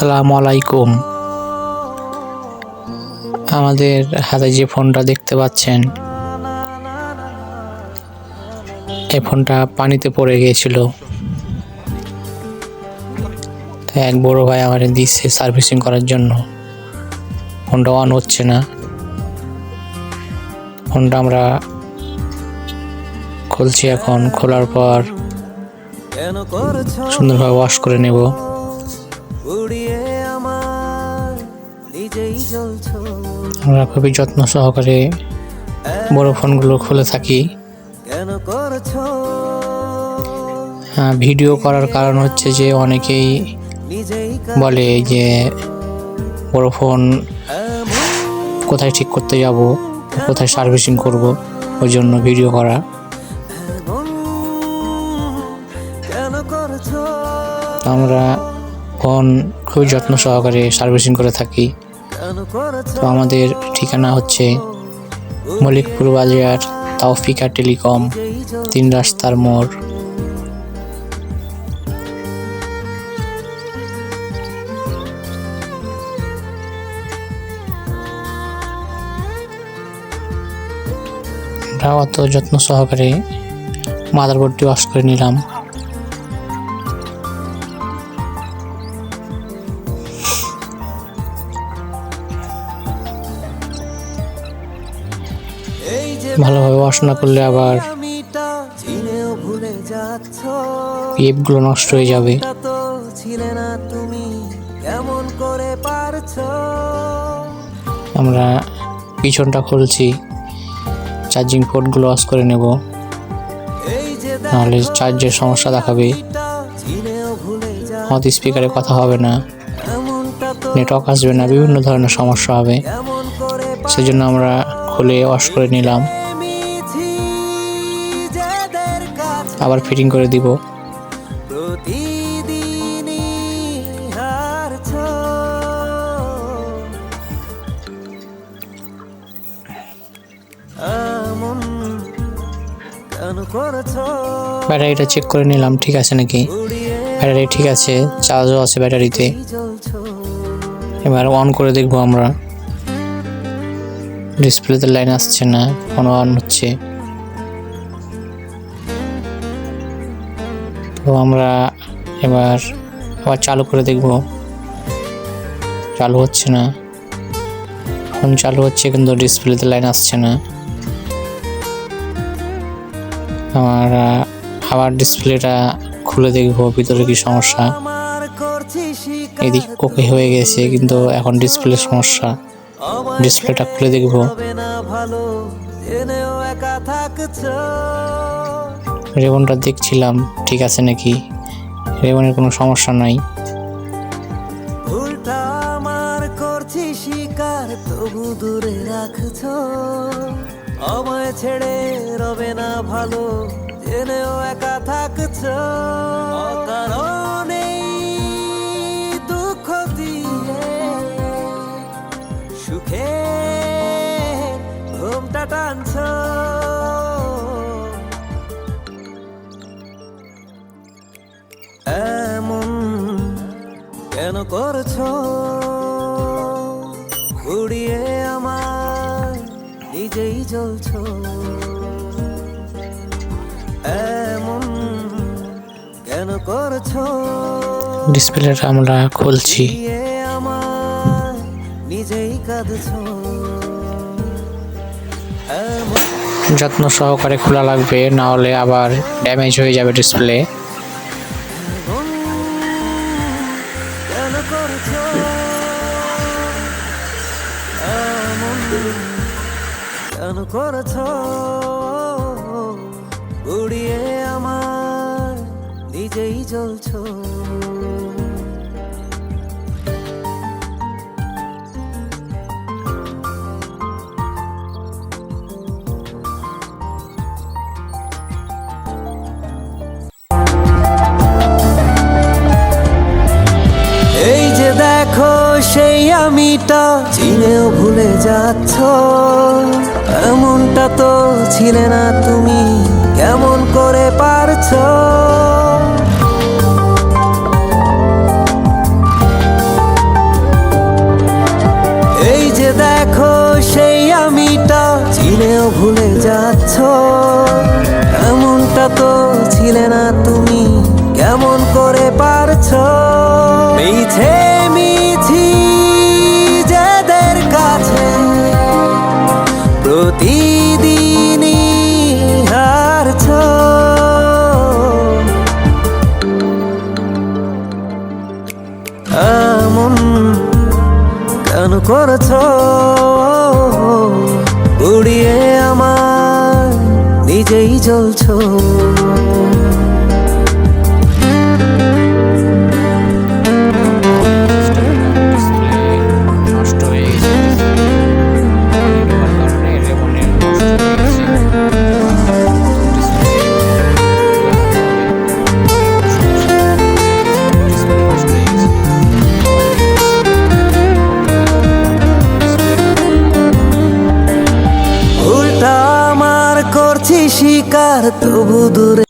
আসসালামু আলাইকুম। আমাদের হাতে যে ফোনটা দেখতে পাচ্ছেন, এই ফোনটা পানিতে পড়ে গিয়েছিল। এক বড় ভাই আমার দিচ্ছে সার্ভিসিং করার জন্য। ফোনটা অন হচ্ছে না। ফোনটা আমরা খুলছি এখন, খোলার পর সুন্দরভাবে ওয়াশ করে নেব। আমরা খুবই যত্ন সহকারে বড় ফোনগুলো খুলে থাকি। হ্যাঁ, ভিডিও করার কারণ হচ্ছে যে অনেকেই বলে যে বড় ফোন কোথায় ঠিক করতে যাব কোথায় সার্ভিসিং করব ওই জন্য ভিডিও করা। আমরা ফোন খুবই যত্ন সহকারে সার্ভিসিং করে থাকি। তো আমাদের ঠিকানা হচ্ছে মলিকপুর বাজার তাওফিকা টেলিকম, তিন রাস্তার মোড়। আমরা অত যত্ন সহকারে মাদারবোর্ডটি ওয়াশ করে নিলাম। ভালোভাবে ওয়াশ না করলে আবার পিএফগুলো নষ্ট হয়ে যাবে। আমরা পিছনটা খুলছি চার্জিং পোর্টগুলো অফ করে নেব। নাহলে চার্জের সমস্যা দেখাবে। আমাদের স্পিকারে কথা হবে না। নেটওয়ার্ক আসবে না, বিভিন্ন ধরনের সমস্যা হবে। সেজন্য আমরা খুলে ওয়াশ করে নিলাম। আবার ফিটিং করে দিব। ব্যাটারিটা চেক করে নিলাম, ঠিক আছে নাকি? ব্যাটারি ঠিক আছে চার্জও আছে ব্যাটারিতে এবার অন করে দেখব আমরা। ডিসপ্লেতে লাইন আসছে না ফোন অন হচ্ছে। তো আমরা এবার আবার চালু করে দেখব। চালু হচ্ছে না। ফোন চালু হচ্ছে কিন্তু ডিসপ্লেতে লাইন আসছে না। আমার আবার ডিসপ্লেটা খুলে দেখব ভিতরে কি সমস্যা। এদিক ওকে হয়ে গেছে কিন্তু এখন ডিসপ্লে সমস্যা। ডিসপ্লেটা খুলে দেখব। রেবনটা দেখছিলাম, ঠিক আছে নাকি? রেবনের কোনো সমস্যা নাই। করছি শিকার, তবু দূরে রাখছো। আমায় ছেড়ে রবে না ভালো, জেনেও একা থাকছো। অকারণেই কেন করছ? উড়িয়ে আমার নিজেই জ্বলছো। এমন কেন করছ? ডিসপ্লেটা আমরা খুলছি। আমার নিজেই কাঁদছো। যত্ন সহকারে খোলা লাগবে না হলে আবার ড্যামেজ হয়ে যাবে ডিসপ্লে কেন করছ? উড়িয়ে আমার নিজেই জ্বলছো। এই যে দেখো সেই আমিটা জেনেও ভুলে যাচ্ছ? এমনটা তো ছিলে না তুমি, কেমন করে পারছ? এই যে দেখো সেই আমিটা, ছিলেও ভুলে যাচ্ছ? এমনটা তো ছিলে না তুমি, কেমন করে পারছ? করছ? উড়িয়ে আমার নিজেই জ্বলছো। শিকার তবু দূরে?